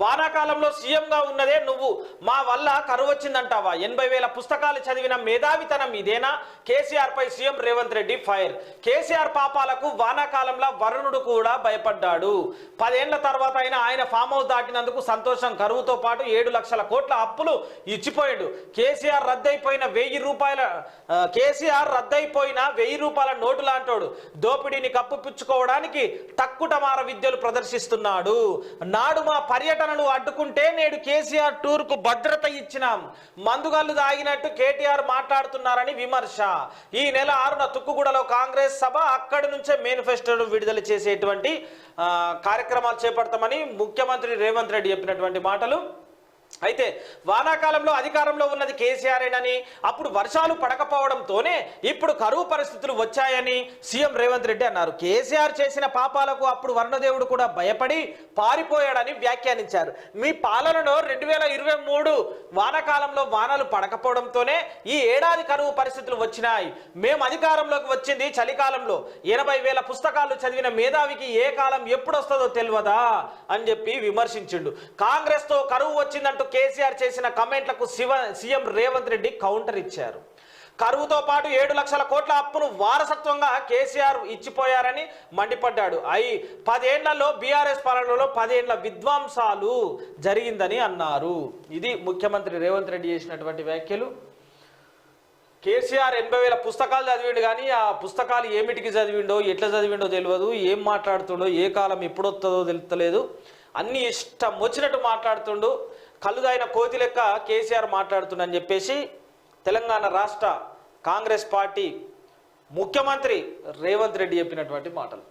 వానాకాలంలో సీఎంగా ఉన్నదే నువ్వు. మా వల్ల కరువు వచ్చిందంటావా? ఎనభై వేల పుస్తకాలు చదివిన మేధావితనం ఇదేనా? కేసీఆర్ పై సీఎం రేవంత్ రెడ్డి ఫైర్. కేసీఆర్ పాపాలకు వానాకాలంలో వరుణుడు కూడా భయపడ్డాడు. పదేళ్ళ తర్వాత అయినా ఆయన ఫామ్ హౌస్ దాటినందుకు సంతోషం. కరువుతో పాటు ఏడు లక్షల కోట్ల అప్పులు ఇచ్చిపోయాడు. కేసీఆర్ రద్దయిపోయిన వెయ్యి రూపాయల కేసీఆర్ రద్దయిపోయిన వెయ్యి రూపాయల నోటు లాంటోడు. దోపిడీని కప్పిపుచ్చుకోవడానికి తక్కుటమార విద్యలు ప్రదర్శిస్తున్నాడు. నాడు మా పర్యటన పర్యటనను అడ్డుకుంటే నేడు కేసీఆర్ టూర్కు భద్రత ఇచ్చినాం. మందుగాళ్ళు దాగినట్టు కేటీఆర్ మాట్లాడుతున్నారని విమర్శ. ఈ నెల ఆరున తుక్కుగూడలో కాంగ్రెస్ సభ అక్కడి నుంచే మేనిఫెస్టోను విడుదల చేసేటువంటి కార్యక్రమాలు చేపడతామని ముఖ్యమంత్రి రేవంత్ రెడ్డి చెప్పినటువంటి మాటలు. అయితే వానాకాలంలో అధికారంలో ఉన్నది కేసీఆర్ఏనని అప్పుడు వర్షాలు పడకపోవడంతోనే ఇప్పుడు కరువు పరిస్థితులు వచ్చాయని సీఎం రేవంత్ రెడ్డి అన్నారు. కేసీఆర్ చేసిన పాపాలకు అప్పుడు వర్ణదేవుడు కూడా భయపడి పారిపోయాడని వ్యాఖ్యానించారు. మీ పాలనలో రెండు వేల ఇరవై మూడు వానాకాలంలో వానలు పడకపోవడంతోనే ఈ ఏడాది కరువు పరిస్థితులు వచ్చినాయి. మేము అధికారంలోకి వచ్చింది చలికాలంలో. ఎనభై వేల పుస్తకాలు చదివిన మేధావికి ఏ కాలం ఎప్పుడు వస్తుందో తెలియదా అని చెప్పి విమర్శించిండు. కాంగ్రెస్తో కరువు వచ్చిందంటూ కేసీఆర్ చేసిన కమెంట్లకు శివ సీఎం రేవంత్ రెడ్డి కౌంటర్ ఇచ్చారు. కరువుతో పాటు ఏడు లక్షల కోట్ల అప్పును వారసత్వంగా కేసీఆర్ ఇచ్చిపోయారని మండిపడ్డాడు. అయి పదేళ్ళలో బీఆర్ఎస్ పాలనలో పదేళ్ళ విధ్వంసాలు జరిగిందని అన్నారు. ఇది ముఖ్యమంత్రి రేవంత్ రెడ్డి చేసినటువంటి వ్యాఖ్యలు. కేసీఆర్ ఎనభై వేల పుస్తకాలు చదివిండు కానీ ఆ పుస్తకాలు ఏమిటికి చదివిండో ఎట్లా చదివిండో తెలియదు. ఏం మాట్లాడుతుండో ఏ కాలం ఎప్పుడొస్తుందో తెలుస్తలేదు అన్ని ఇష్టం వచ్చినట్టు మాట్లాడుతుండు. కళ్ళుదైన కోతి లెక్క కేసీఆర్ మాట్లాడుతుందని చెప్పేసి తెలంగాణ రాష్ట్ర కాంగ్రెస్ పార్టీ ముఖ్యమంత్రి రేవంత్ రెడ్డి చెప్పినటువంటి మాటలు.